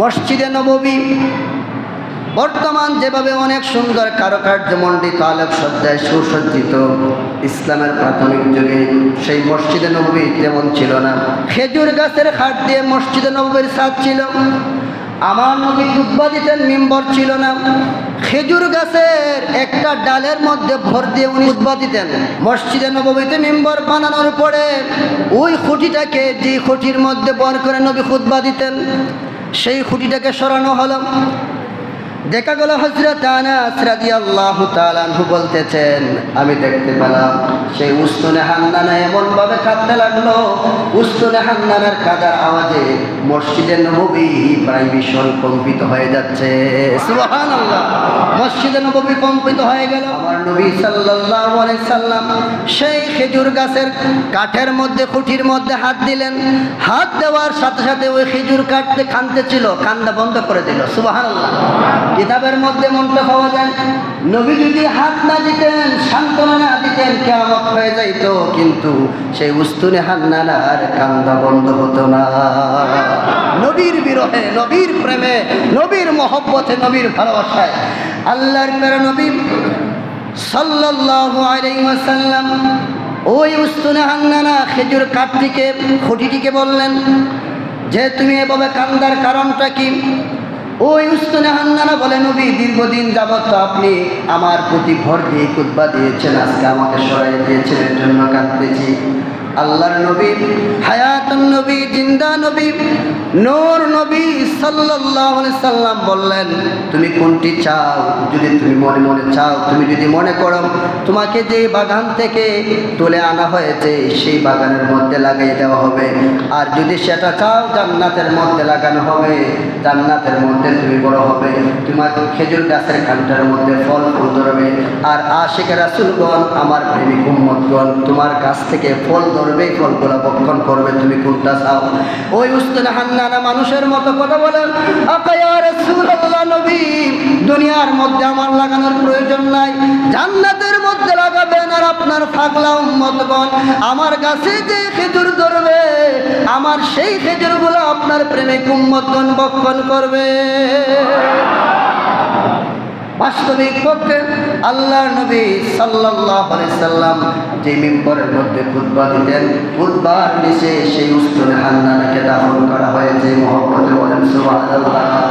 মসজিদে নববী। বর্তমান যেভাবে অনেক সুন্দর কারুকার্য মণ্ডিত আলোক সজ্জায় সুসজ্জিত ইসলামের প্রাথমিক যুগে, সেই মসজিদে নবী তেমন ছিল না। খেজুর গাছের খাট দিয়ে মসজিদে নবীর ছাদ ছিল। আমার নবী খুতবা দিতেন, মিম্বর ছিল না। খেজুর গাছের একটা ডালের মধ্যে ভর দিয়ে উনি খুতবা দিতেন। মসজিদে নবমীতে মিম্বর বানানোর পরে ওই খুঁটিটাকে যে খুঁটির মধ্যে বর করে নবী খুতবা দিতেন। সেই খুঁটিটাকে সরানো হলো। দেখা গেল হজরত বলতেছেন, আমি দেখতে পেলাম, সেই উস্তুনে হান্নানা এমনভাবে কাঁদতে লাগল। উস্তুনে হান্নানার কাদার আওয়াজে মসজিদের নববী প্রায় ভীষণ কম্পিত হয়ে যাচ্ছে। সুবহানাল্লাহ, মসজিদে নববী কম্পিত হয়ে গেল। আমার নবী সাল্লাম সেই খেজুর গাছের কাঠের মধ্যে, খুঁটির মধ্যে হাত দিলেন। হাত দেওয়ার সাথে সাথে ওই খেজুর কাটতে খানতে ছিল, কান্দা বন্ধ করে দিল। সুবহানাল্লাহ। কিতাবের মধ্যে মন্ত্র পাওয়া যায়, নবী যদি হাত না দিতেন, সান্ত্বনা না দিতেন কেমন হয়ে যাইত, কিন্তু সেই উস্তুনে হান্নানার কান্দা বন্ধ হতো না। নবীর বিরহে, নবীর প্রেমে, নবীর মহব্বতে, নবীর ভালোবাসায় আল্লাহর প্রের নবী সাল্লাল্লাহু আলাইহি ওয়াসাল্লাম ওই উস্তুনে হান্নানা খেজুর কাঠটিকে, খুঁটিটিকে বললেন যে, তুমি এভাবে কান্দার কারণটা কি? ওই উস্তুনে হান্নানা বলে, নবী, দীর্ঘদিন যাবৎ তো আপনি আমার প্রতি ভর দিয়ে কুদ্বা দিয়েছেন। আজকে আমাকে সরাই দিয়েছেন, এর জন্য কাঁদতেছি। আল্লাহর নবী, হায়াতুন নবী, জিন্দা নবী, নূর নবী সাল্লাল্লাহু আলাইহি সাল্লাম বললেন, তুমি কোনটি চাও? যদি তুমি মনে মনে চাও, তুমি যদি মনে করো, তোমাকে যে বাগান থেকে তুলে আনা হয়েছে, সেই বাগানের মধ্যে লাগিয়ে দেওয়া হবে। আর যদি সেটা চাও, জান্নাতের মধ্যে লাগানো হবে। জান্নাতের মধ্যে তুমি বড় হবে। তোমার খেজুর গাছের কান্টার মধ্যে ফল, ফুল ধরবে আর আশিকের রাসুলগণ, আমার প্রেমিক উম্মতগণ, তোমার কাছ থেকে ফল ধরবে, ফলগুলো বক্ষণ করবে, তুমি কোনটা চাও? ওই উস্তাদ হান্নানা মানুষের মতো কথা বলেন দুনিয়ার মধ্যে আমার লাগানোর প্রয়োজন নাই, জান্নাতের মধ্যে লাগাবেন আর আপনার ফাগলা উম্মতগণ, আমার কাছে যে খেজুর ধরবে, আমার সেই খেজুরগুলো আপনার প্রেমিক উম্মতগণ বক্ষণ করবে। বাস্তবিক পক্ষে আল্লাহ নবী সাল্লাহ সাল্লাম যে মেম্বরের মধ্যে ফুটবা দিতেন ফুটবার নিচে সেই উস্তনে হান্নানাকে দাহন করা হয়েছে, মহব্বতে বলেন সুবহানাল্লাহ।